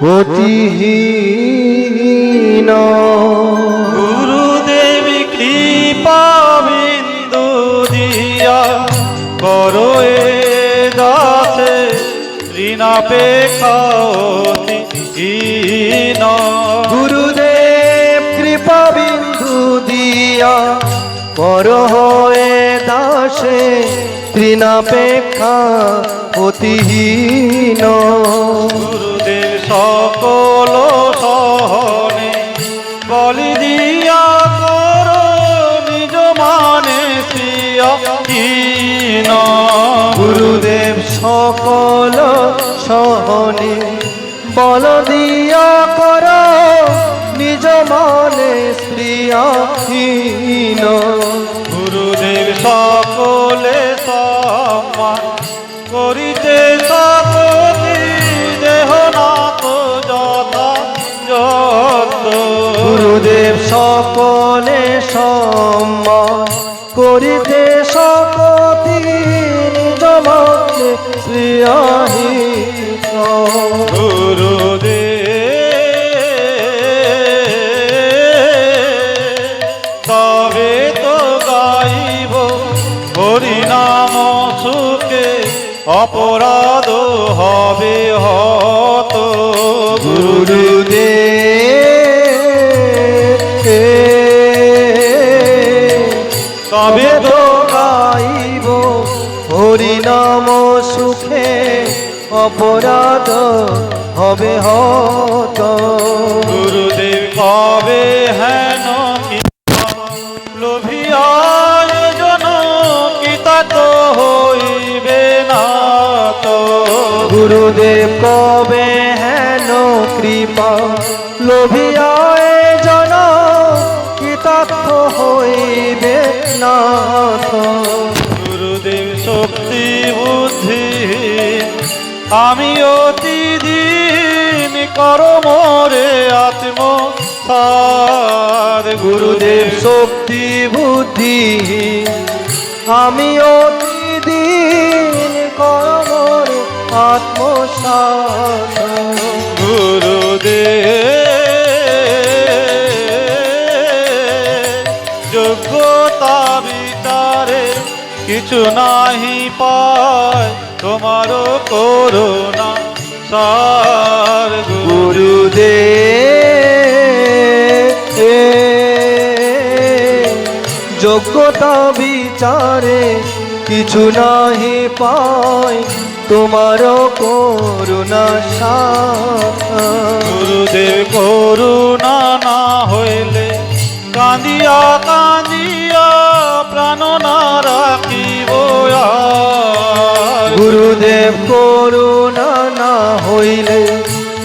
অতিহীন। গুরুদেবী কৃপা বিন্দু দিয়া করো এ দাসে ঋণাপেক্ষীন গুরুদেব কৃপা বিন্দু দিয়া পর হয়ে দাসে তৃণাপেক্ষা অতিহীন। গুরুদেব সকল সহনে বলি দিয়া করো নিজ মানে শ্রিয়হীন গুরুদেব সকল সহনে বল দিয়া কর নিজ মানে স্ত্রিয়াহীন সম্মান করিতে সকতি নিজ মানে স্ত্রিয়াহীন গুরুদেব তবে তো গাইব হরিনাম সুখে অপরাধ হবে হত। গুরুদেব তবে তো গাইব হরিনাম সুখে অপরাধ হবে হত। গুরুদেব কবে হেন লোভিয়ায় জন কিতা তো হইবে না তো? গুরুদেব কবে হেন কৃপা? লোভিয়ায় কৃতার্থ হইবে নাথ। গুরুদেব শক্তি, বুদ্ধি, আমি অতি দিন কর মোরে আত্ম সার গুরুদেব শক্তি, বুদ্ধি, আমি অতিদিন কর্মর যোগ্যতা বিচারে কিছু নাহি পায় তোমার করুণা সার গুরু গুরুদেব যোগ্যতা বিচারে কিছু নাহি পায় তোমার করুণা সাথ গুরুদেব করুণা না হইলে কাঁদিয়া গুরুদেব করুণা না হইলে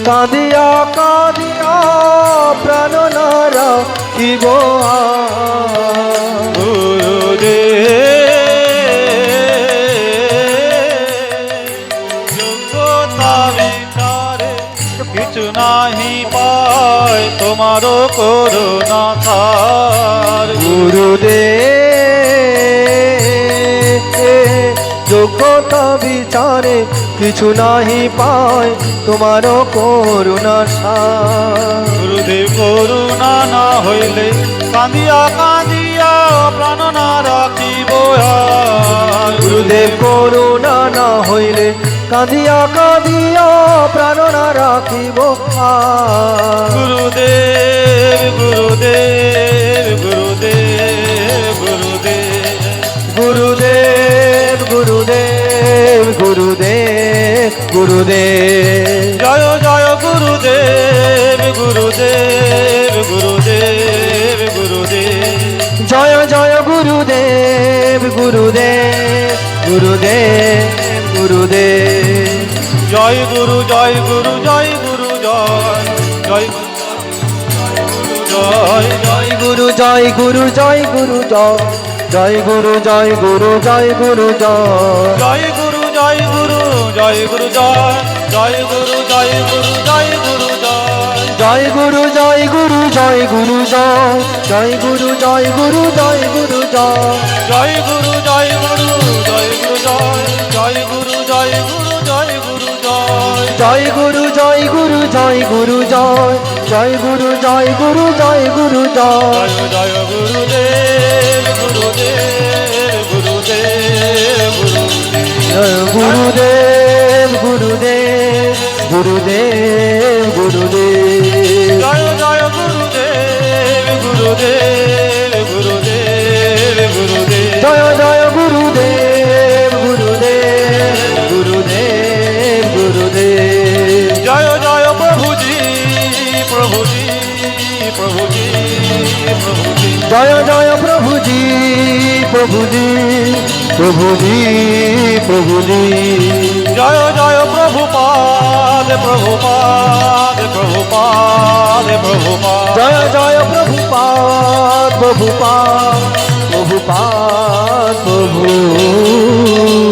কাঁদিয়া কাঁদিয়া প্রাণ না রাখিব গুরুদেব কিছু নাহি পায় তোমার করুণা গুরুদেব যোগ্যতা বিচারে কিছু নাহি পায় তোমার করুণা গুরুদেব করুণা না হইলে কাঁদিয়া কাঁদিয়া প্রাণ না রাখিব। গুরুদেব করুণা না হইলে কাঁদিয়া কাঁদিয়া প্রাণ না রাখিব গুরুদেব গুরুদেব গুরুদেব জয় জয় গুরুদেব গুরুদেব গুরুদেব গুরুদেব জয় জয় গুরুদেব গুরুদেব গুরুদেব গুরুদেব জয় গুরু জয় গুরু জয় গুরু জয় জয় গুরু জয় জয় জয় গুরু জয় গুরু জয় গুরু জয় জয় গুরু জয় গুরু জয় গুরু জয় জয় গুরু জয় গুরু জয় গুরু জয় জয় গুরু জয় গুরু জয় গুরু জয় জয় গুরু জয় গুরু জয় গুরু জয় জয় গুরু জয় গুরু জয় গুরু জয় জয় গুরু জয় গুরু জয় গুরু জয় জয় গুরু জয় গুরু জয় গুরু জয় জয় গুরু জয় গুরু জয় গুরু জয় জয় গুরু জয় গুরু জয় গুরু জয় জয় জয় গুরুদেব গুরুদেব গুরুদেব গুরুদেব গুরুদেব। জয় জয় গুরুদেব গুরুদেব গুরুদেব গুরুদেব। জয় জয় গুরুদেব গুরুদেব গুরুদেব গুরুদেব। জয় জয় প্রভুজি প্রভুজি প্রভুজি প্রভুজি। জয় জয় প্রভুজি প্রভুজি। প্রভুজি প্রভুজি জয় জয় প্রভুপাদ প্রভুপাদ প্রভুপাদ প্রভুপাদ জয় জয় প্রভুপাদ প্রভুপাদ প্রভুপাদ প্রভু